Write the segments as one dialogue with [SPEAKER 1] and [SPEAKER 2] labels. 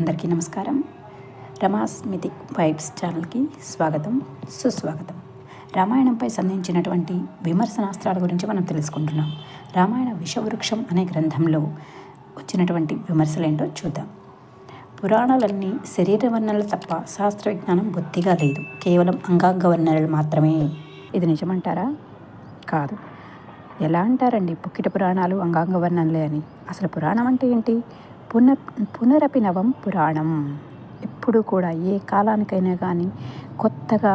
[SPEAKER 1] అందరికీ నమస్కారం. Rama's mythic vibes ఛానల్కి స్వాగతం సుస్వాగతం. రామాయణంపై సంధించినటువంటి విమర్శనాస్త్రాల గురించి మనం తెలుసుకుంటున్నాం. రామాయణ విషవృక్షం అనే గ్రంథంలో వచ్చినటువంటి విమర్శలు ఏంటో చూద్దాం. పురాణాలన్నీ శరీర వర్ణనలు తప్ప శాస్త్ర విజ్ఞానం బొత్తిగా లేదు. కేవలం అంగాంగ వర్ణనలు మాత్రమే. ఇది నిజమంటారా? కాదు. ఎలా అంటారండి పుక్కిట పురాణాలు అంగాంగ వర్ణనలే అని? అసలు పురాణం అంటే ఏంటి? పున పునరపి నవం పురాణం. ఎప్పుడు కూడా ఏ కాలానికైనా కానీ కొత్తగా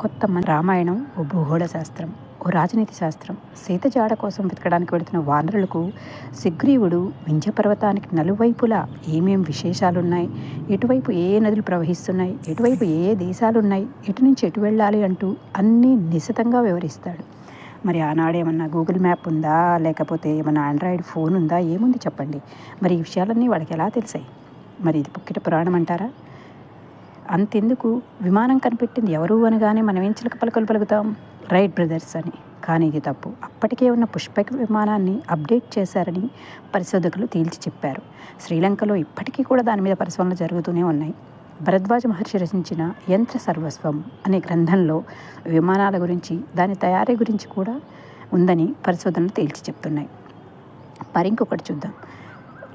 [SPEAKER 1] కొత్త మన రామాయణం ఓ భూగోళ శాస్త్రం ఓ రాజనీతి శాస్త్రం సీత జాడ కోసం వెతకడానికి వెళుతున్న వానరులకు సుగ్రీవుడు వింధ్య పర్వతానికి నలువైపులా ఏమేం విశేషాలున్నాయి ఎటువైపు ఏ నదులు ప్రవహిస్తున్నాయి ఎటువైపు ఏ దేశాలున్నాయి ఎటు నుంచి ఎటు వెళ్ళాలి అంటూ అన్నీ నిశితంగా వివరిస్తాడు. మరి ఆనాడేమన్నా గూగుల్ మ్యాప్ ఉందా? లేకపోతే ఏమన్నా ఆండ్రాయిడ్ ఫోన్ ఉందా? ఏముంది చెప్పండి. మరి ఈ విషయాలన్నీ వాడికి ఎలా తెలిసాయి? మరి ఇది పుక్కిట పురాణం అంటారా? అంతెందుకు? విమానం కనిపెట్టింది ఎవరు అనగానే మనం ఏం చిలక పలకలు పలుకుతాం? రైట్ బ్రదర్స్ అని. కానీ ఇది తప్పు. అప్పటికే ఉన్న పుష్పక విమానాన్ని అప్డేట్ చేశారని పరిశోధకులు తేల్చి చెప్పారు. శ్రీలంకలో ఇప్పటికీ కూడా దాని మీద పరిశోధనలు జరుగుతూనే ఉన్నాయి. భరద్వాజ మహర్షి రచించిన యంత్ర సర్వస్వం అనే గ్రంథంలో విమానాల గురించి దాని తయారీ గురించి కూడా ఉందని పరిశోధనలు తేల్చి చెప్తున్నాయి. మరి ఇంకొకటి చూద్దాం.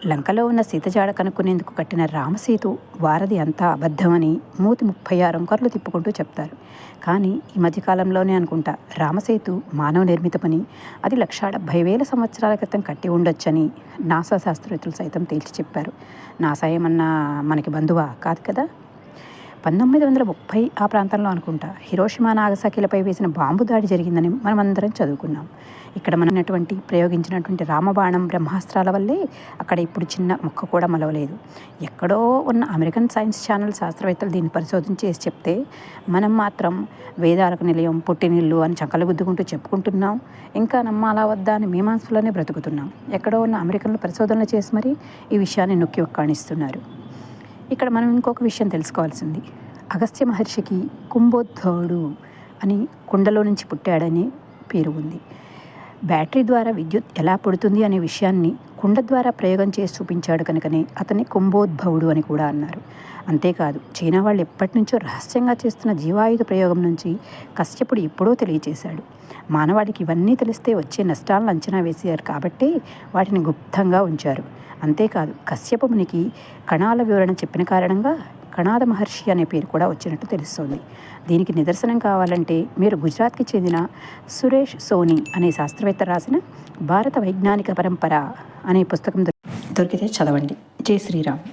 [SPEAKER 1] లంకలో ఉన్న సీతజాడ కనుక్కునేందుకు కట్టిన రామసేతు వారధి అంతా అబద్ధమని మూతి ముప్పై ఆరు అంకర్లు తిప్పుకుంటూ చెప్తారు. కానీ ఈ మధ్యకాలంలోనే అనుకుంటా రామసేతు మానవ నిర్మితమని అది లక్ష డెబ్భై వేల సంవత్సరాల క్రితం కట్టి ఉండొచ్చని నాసా శాస్త్రవేత్తలు సైతం తేల్చి చెప్పారు. నాసా ఏమన్నా మనకి బంధువా? కాదు కదా? పంతొమ్మిది వందల ముప్పై ఆ ప్రాంతంలో అనుకుంటా. హిరోషిమా నాగసాకిలపై వేసిన బాంబు దాడి జరిగిందని మనం అందరం చదువుకున్నాం. ఇక్కడ మనటువంటి ప్రయోగించినటువంటి రామబాణం బ్రహ్మాస్త్రాల వల్లే అక్కడ ఇప్పుడు చిన్న మొక్క కూడా మలవలేదు. ఎక్కడో ఉన్న అమెరికన్ సైన్స్ ఛానల్ శాస్త్రవేత్తలు దీన్ని పరిశోధన చేసి చెప్తే మనం మాత్రం వేదాలకు నిలయం పుట్టినిల్లు అని చంకలు గుద్దుకుంటూ చెప్పుకుంటున్నాం. ఇంకా నమ్మాలా వద్దా అని మీమాంసలోనే బ్రతుకుతున్నాం. ఎక్కడో ఉన్న అమెరికన్లు పరిశోధనలు చేసి మరి ఈ విషయాన్ని నొక్కి ఒక్కాణిస్తున్నారు. ఇక్కడ మనం ఇంకొక విషయం తెలుసుకోవాల్సింది. అగస్త్య మహర్షికి కుంభోద్భవుడు అని కుండలో నుంచి పుట్టాడని పేరు ఉంది. బ్యాటరీ ద్వారా విద్యుత్ ఎలా పుడుతుంది అనే విషయాన్ని కుండ ద్వారా ప్రయోగం చేసి చూపించాడు కనుకనే అతన్ని కుంభోద్భవుడు అని కూడా అన్నారు. అంతేకాదు చైనా వాళ్ళు ఎప్పటి నుంచో రహస్యంగా చేస్తున్న జీవాయుధ ప్రయోగం నుంచి కశ్యపుడు ఎప్పుడో తెలియచేశాడు. మానవాడికి ఇవన్నీ తెలిస్తే వచ్చే నష్టాలను అంచనా వేసారు కాబట్టి వాటిని గుప్తంగా ఉంచారు. అంతేకాదు కశ్యపమునికి కణాల వివరణ చెప్పిన కారణంగా కణాద మహర్షి అనే పేరు కూడా వచ్చినట్టు తెలుస్తోంది. దీనికి నిదర్శనం కావాలంటే మీరు గుజరాత్కి చెందిన సురేష్ సోని అనే శాస్త్రవేత్త రాసిన భారత వైజ్ఞానిక పరంపర అనే పుస్తకం దొరికితే చదవండి. జై శ్రీరామ్.